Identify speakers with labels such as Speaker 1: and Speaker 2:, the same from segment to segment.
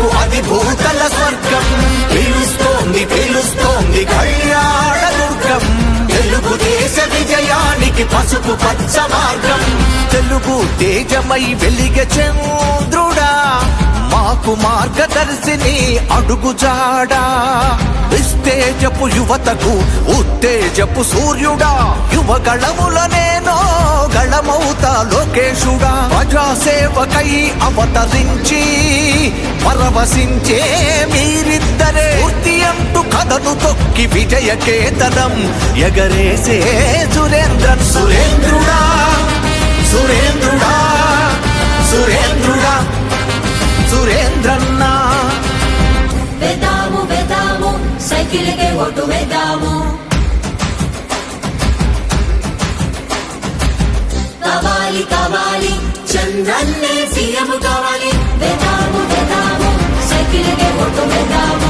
Speaker 1: ప్రజలకు అది భూతల స్వర్గం. పిలుస్తోంది పిలుస్తోంది కళ్యాణ దుర్గం. తెలుగుదేశ విజయానికి పసుపు పచ్చ మార్గం. తెలుగు తేజమై వెలిగ చంద్రుడా. మాకు మార్గదర్శిని అడుగుజాడా విస్తేజపు యువతకు ఉత్తేజపు సూర్యుడా. యువగళముల నేనో గళమౌత లోకేశుడా. ప్రజాసేవకై అవతరించి పరవశించే మీరిద్దరే. పూర్తి అంటూ కథను తొక్కి విజయ కేతనం ఎగరేసే సురేంద్రన్. సురేంద్రుడా సురేంద్రుడా సురేంద్రుడా. సురేంద్రన్న.
Speaker 2: వెదాము వెదాము సైకిల్కే ఓటు వెదాము. కావాలి కావాలి చంద్రన్నే సీఎం కావాలి. వెదాము వెదాము సైకిల్కే ఓటు
Speaker 3: వెదాము.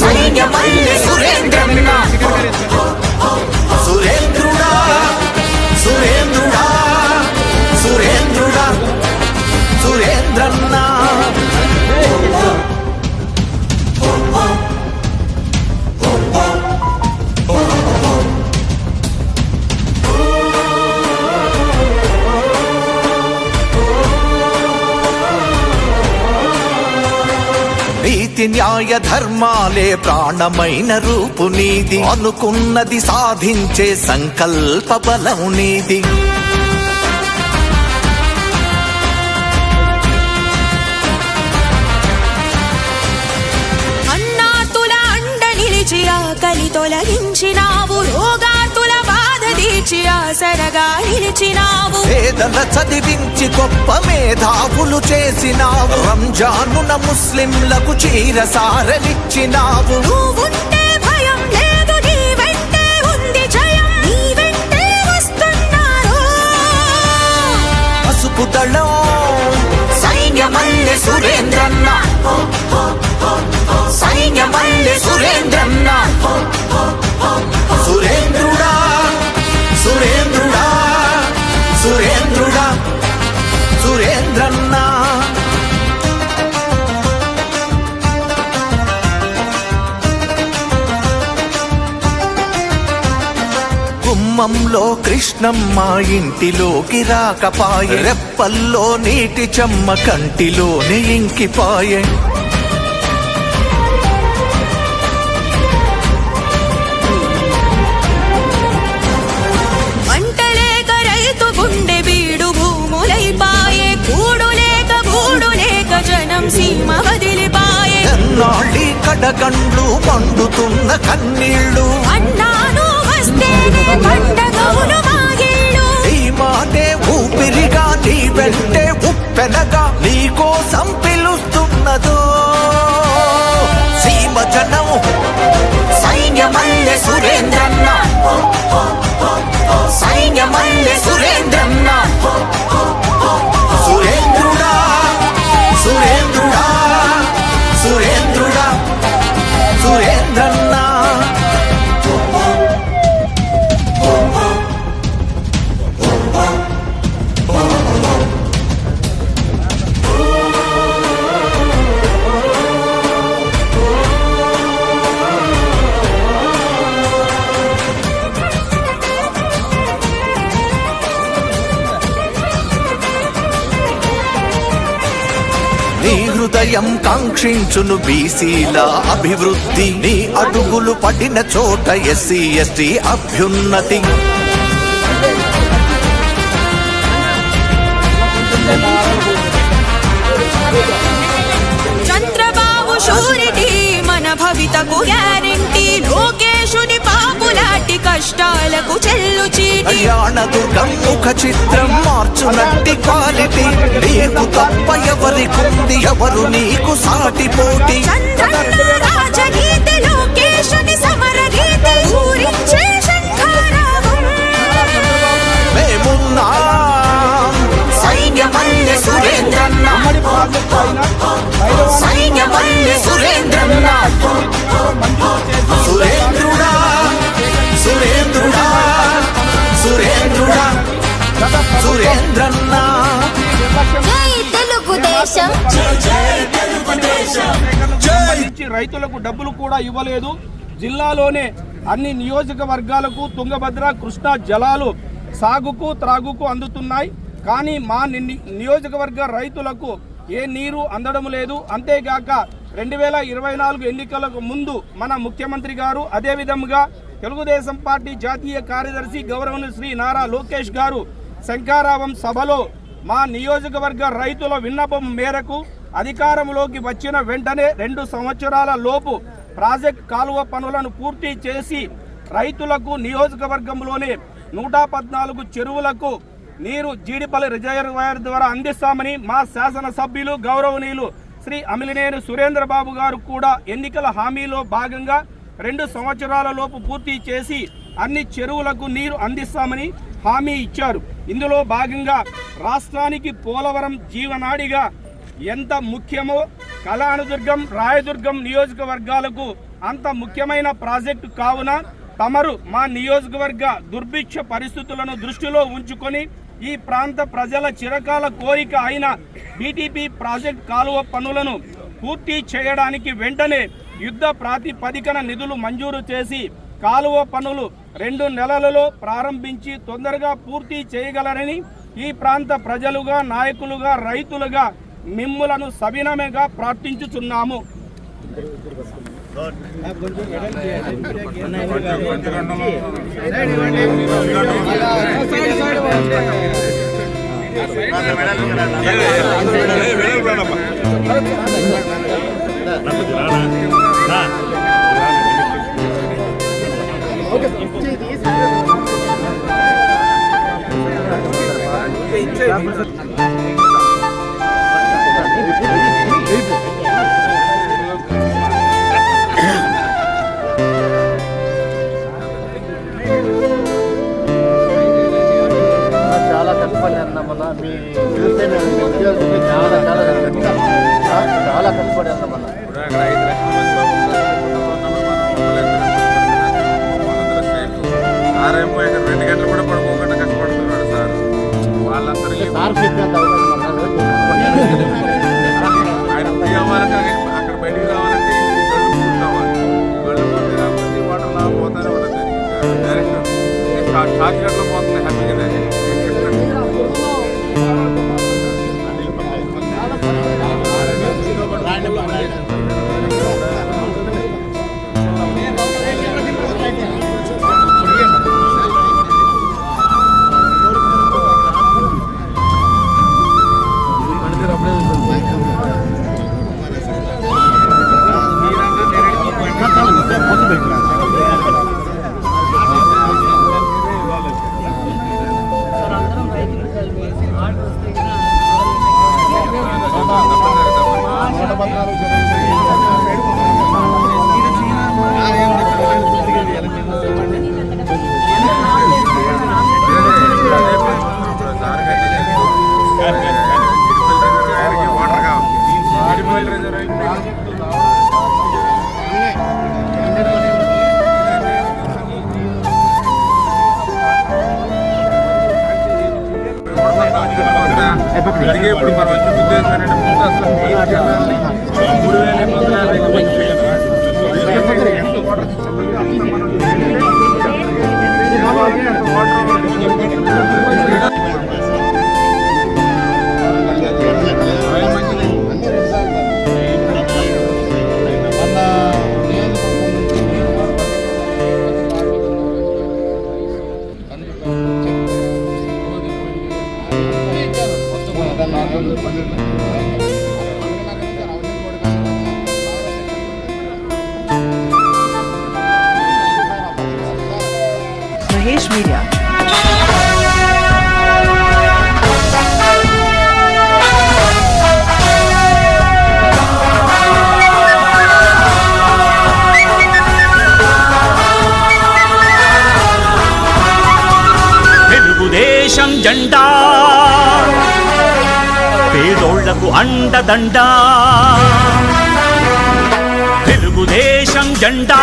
Speaker 1: సైన్యమల్లె సురేంద్రన్న సైన్యమల్లె నీతి న్యాయ ధర్మాలే ప్రాణమైన రూపు నీది. అనుకున్నది సాధించే సంకల్ప బలం నీది.
Speaker 3: అన్నాతుల తీర్చి ఆసరగా నిలిచినావు.
Speaker 1: పేదల చదివించి గొప్ప మేధావులు చేసినావు. రంజానున ముస్లింలకు చీర సారలిచ్చినావు
Speaker 3: నువ్వుంటే భయం లేదు నీ వెంటే ఉంది జయం. నీ వెంటే వస్తున్నారు.
Speaker 1: పసుపు దళం సైన్యమల్లె సురేంద్రన్న. సైన్యమల్లె సురేంద్రన్న. సురేంద్రుడా గుమ్మంలో కృష్ణమ్మ ఇంటిలోకి రాకపాయే. రెప్పల్లో నీటి చెమ్మ కంటిలోని ఇంకిపాయే.
Speaker 3: మంటలేక రైతు గుండె బీడు భూములైపాయే కూడు లేక గూడు లేక జనం సీమ వదిలిపాయే.
Speaker 1: ఎన్నాళ్ళి కడగండ్లు మండుతున్న కన్నీళ్ళు.
Speaker 3: అన్నాను
Speaker 1: ఈ మాటే ఊపిరిగా నీ వెంటే ఉప్పెనగా నీ కోసం పిలుస్తున్నదో సీమ జనం సైన్యమల్లె సురేంద్రన్న. సైన్యమల్లె సురేంద్రన్న. కాంక్షించును బీసీల అభివృద్ధి. నీ అడుగులు పడిన చోట ఎస్సీ ఎస్టీ అభ్యున్నతి.
Speaker 3: చంద్రబాబు షూరిటీ మన భవితకు గ్యారంటీ లోకేశుని పా పాపులాంటి కష్టాలకు చెల్లు చీటి.
Speaker 1: దుర్గం ముఖ చిత్రం మార్చునట్టి క్వాలిటీ. నీకు తప్ప ఎవరికుంది ఎవరు నీకు సాటి పోటీ.
Speaker 3: చంద్రన్న
Speaker 4: రైతులకు డబ్బులు కూడా ఇవ్వలేదు. జిల్లాలోనే అన్ని నియోజకవర్గాలకు తుంగభద్ర కృష్ణా జలాలు సాగుకు త్రాగుకు అందుతున్నాయి. కానీ మా ని- నియోజకవర్గ రైతులకు ఏ నీరు అందడం లేదు. అంతేగాక రెండు వేల ఇరవై నాలుగు ఎన్నికలకు ముందు మన ముఖ్యమంత్రి గారు అదేవిధంగా తెలుగుదేశం పార్టీ జాతీయ కార్యదర్శి గౌరవనీయులు శ్రీ నారా లోకేష్ గారు శంకారావం సభలో మా నియోజకవర్గ రైతుల విన్నపం మేరకు అధికారంలోకి వచ్చిన వెంటనే రెండు సంవత్సరాల లోపు ప్రాజెక్ట్ కాలువ పనులను పూర్తి చేసి రైతులకు నియోజకవర్గంలోనే నూట పద్నాలుగు చెరువులకు నీరు జీడిపల్లి రిజర్వాయర్ ద్వారా అందిస్తామని మా శాసనసభ్యులు గౌరవనీయులు శ్రీ అమిలినేని సురేంద్ర బాబు గారు కూడా ఎన్నికల హామీలో భాగంగా రెండు సంవత్సరాల లోపు పూర్తి చేసి అన్ని చెరువులకు నీరు అందిస్తామని హామీ ఇచ్చారు. ఇందులో భాగంగా రాష్ట్రానికి పోలవరం జీవనాడిగా ఎంత ముఖ్యమో కళానుదుర్గం రాయదుర్గం నియోజకవర్గాలకు అంత ముఖ్యమైన ప్రాజెక్టు కావున తమరు మా నియోజకవర్గ దుర్భిక్ష పరిస్థితులను దృష్టిలో ఉంచుకొని ఈ ప్రాంత ప్రజల చిరకాల కోరిక అయిన బీటీపీ ప్రాజెక్ట్ కాలువ పనులను పూర్తి చేయడానికి వెంటనే యుద్ధ ప్రాతిపదికన నిధులు మంజూరు చేసి కాలువ పనులు రెండు నెలలలో ప్రారంభించి తొందరగా పూర్తి చేయగలరని ఈ ప్రాంత ప్రజలుగా నాయకులుగా రైతులుగా మిమ్ములను సవినమేగా ప్రార్థించుచున్నాము.
Speaker 5: చాలా
Speaker 6: గంటలు కూడా పడుకోకుండా కష్టపడుతున్నాడు సార్. వాళ్ళందరూ ఆయన అవ్వాలంటే అక్కడ- బయటికి రావాలంటే గళ్ళు వాటర్ పోతానే డైరెక్ట్ షార్ట్ షార్ట్
Speaker 7: తెలుగుదేశం జెండా. పేదోళ్ళకు అండదండ. తెలుగుదేశం జెండా.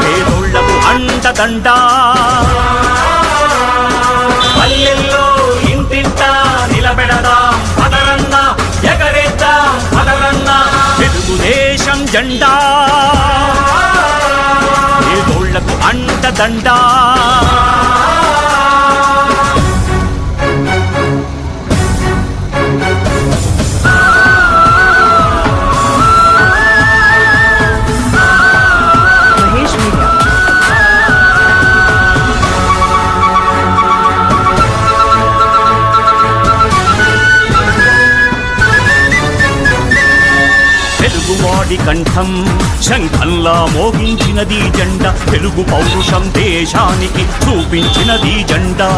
Speaker 7: పేదోళ్ళకు అండదండ. పల్లెల్లో ఇంటింట నిలబెడదాం పదరన్న ఎగరేద్దాం పదరన్న. తెలుగుదేశం జెండా. పేదోళ్ళకు అండదండా. శంఖంలా మోగించినది జెండ తెలుగు పౌరుషం దేశానికి చూపించినది జెండా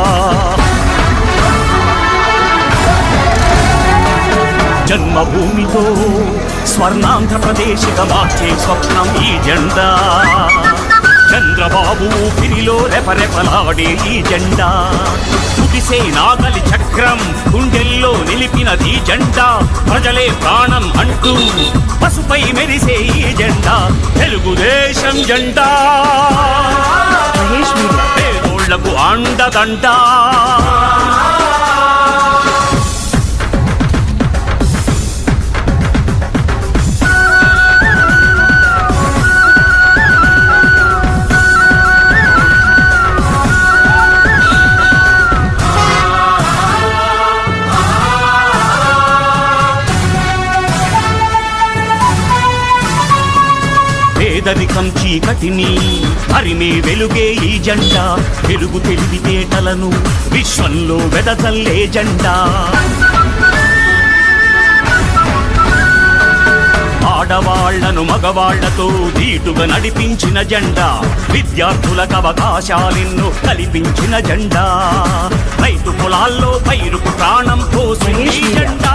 Speaker 7: జన్మభూమితో స్వర్ణాంధ్రప్రదేశిక మార్చే స్వప్నం ఈ జెండా చంద్రబాబు ఊపిరిలో రెపరెపలాడే ఈ జెండా. కుదిసే నాగలి చక్రం గుండెల్లో నిలిపినది జెండా. ప్రజలే ప్రాణం అంటూ పసుపై మెరిసే ఈ జెండా. తెలుగుదేశం జెండా. పేదోళ్ళకు అండదండ పేదరికం చీకటిని. హరిమే వెలుగే ఈ జెండా వెలుగు తెలివితేటలను విశ్వంలో వెదతల్లే జెండా ఆడవాళ్ళను మగవాళ్ళతో ధీటుగా నడిపించిన జెండా. విద్యార్థులకు అవకాశాలెన్నో కల్పించిన జెండా. రైతు పొలాల్లో పైరుకు ప్రాణం పోసిన ఈ జెండా.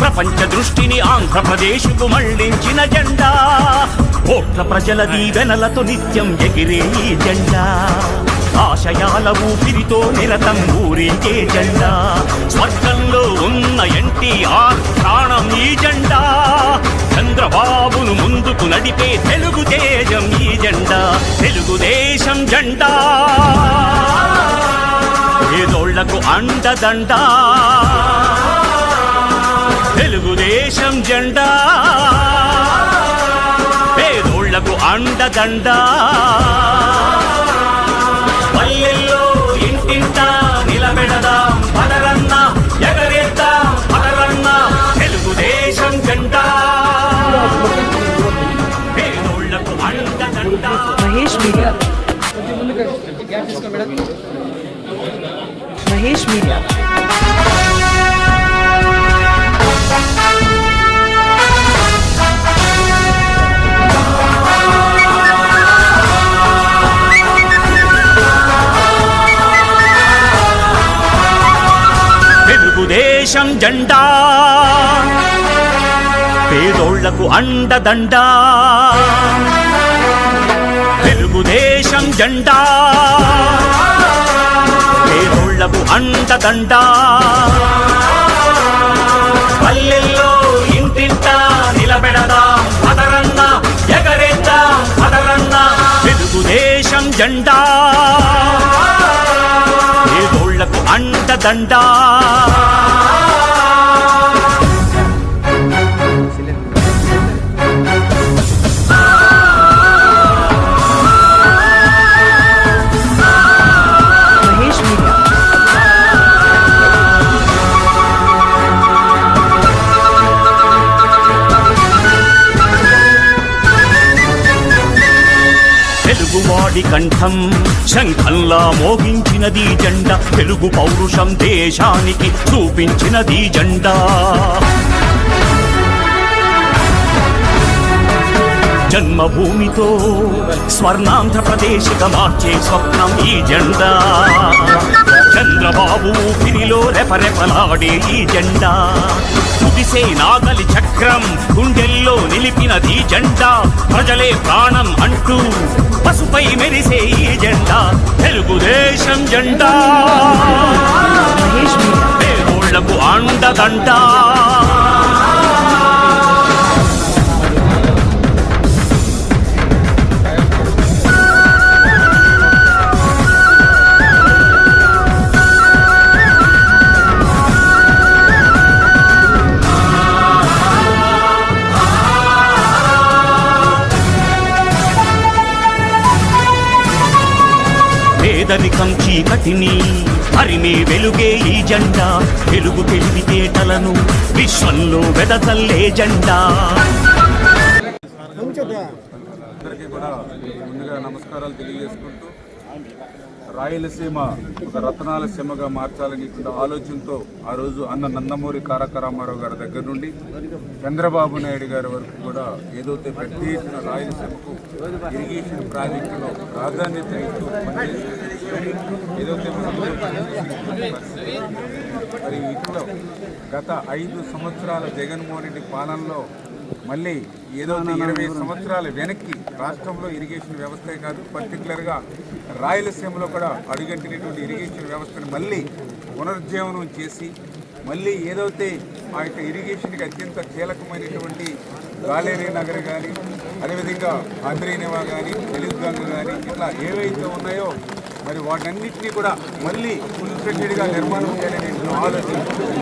Speaker 7: ప్రపంచ దృష్టిని ఆంధ్రప్రదేశ్కు మళ్ళించిన జెండా. కోట్ల ప్రజల దీవెనలతో నిత్యం ఎగిరే ఈ జెండా. ఆశయాల ఊపిరితో నిరతం ఊరించే జెండా. స్వర్గంలో ఉన్న ఎన్టీఆర్ ప్రాణం ఈ జెండా. చంద్రబాబును ముందుకు నడిపే తెలుగు తేజం ఈ జెండా. తెలుగుదేశం జెండా. పేదోళ్ళకు అండదండ. తెలుగుదేశం జెండా. పేదోళ్ళకు అండదండ. ఇంటింట నిలబెడదాం పదరన్న ఎగరేద్దాం పదరన్న తెలుగుదేశం జెండా పేదోళ్ళకు అండదండ
Speaker 3: మహేష్ మీడియా. మహేష్ మీడియా.
Speaker 7: దేశం జెండా. పేదోళ్ళకు అండదండ. తెలుగుదేశం జెండా. పేదోళ్ళకు అండదండ. పల్లెల్లో ఇంటింట నిలబెడదా పదరన్న ఎగరేద్దా పదరన్న తెలుగుదేశం జెండా. అండదండ తెలుగువాడి కంఠం శంఖంలా మోగించినది జెండా. తెలుగు పౌరుషం దేశానికి చూపించినది జెండా. జన్మభూమితో స్వర్ణాంధ్రప్రదేశ్గా మార్చే స్వప్నం ఈ జెండా. చంద్రబాబు ఊపిరిలో రెపరెపలాడే ఈ జెండా. కుదిసే నాగలి చక్రం గుండెల్లో నిలిపినది జెండా. ప్రజలే ప్రాణం అంటూ పసుపై మెరిసే ఈ జెండా. తెలుగుదేశం జెండా. పేదోళ్ళకు అండదండా పేదరికం చీకటిని హరిమే వెలుగే ఈ జెండా. వెలుగు తెలివితేటలను విశ్వంలో వెదజల్లే జెండా.
Speaker 6: అందరికీ కూడా ముందుగా నమస్కారాలు తెలియజేసుకుంటూ రాయలసీమ ఒక రత్నాల సీమగా మార్చాలని ఆలోచనతో ఆ రోజు అన్న నందమూరి తారక రామారావు గారి దగ్గర నుండి చంద్రబాబు నాయుడు గారి వరకు కూడా ఏదైతే పెద్ద ఎత్తున రాయలసీమకు ఇరిగేషన్ ప్రాజెక్టులో ప్రాధాన్యత ఇస్తూ ఏదైతే మరి ఇక్కడ గత ఐదు సంవత్సరాల జగన్మోహన్ రెడ్డి పాలనలో మళ్ళీ ఏదో ఇరవై సంవత్సరాల వెనక్కి రాష్ట్రంలో ఇరిగేషన్ వ్యవస్థే కాదు పర్టికులర్గా రాయలసీమలో కూడా అడుగంటినటువంటి ఇరిగేషన్ వ్యవస్థను మళ్ళీ పునరుజ్జీవనం చేసి మళ్ళీ ఏదైతే ఆ యొక్క ఇరిగేషన్కి అత్యంత కీలకమైనటువంటి గాలేరీ నగర్ కానీ అదేవిధంగా ఆంధ్రీనివా కానీ తెలుగుగంగ కానీ ఇట్లా ఏవైతే ఉన్నాయో మరి వాటన్నిటినీ కూడా మళ్ళీ ఫుల్ ఫ్లెడ్గా నిర్మాణం చేయాలనే ఆలోచన.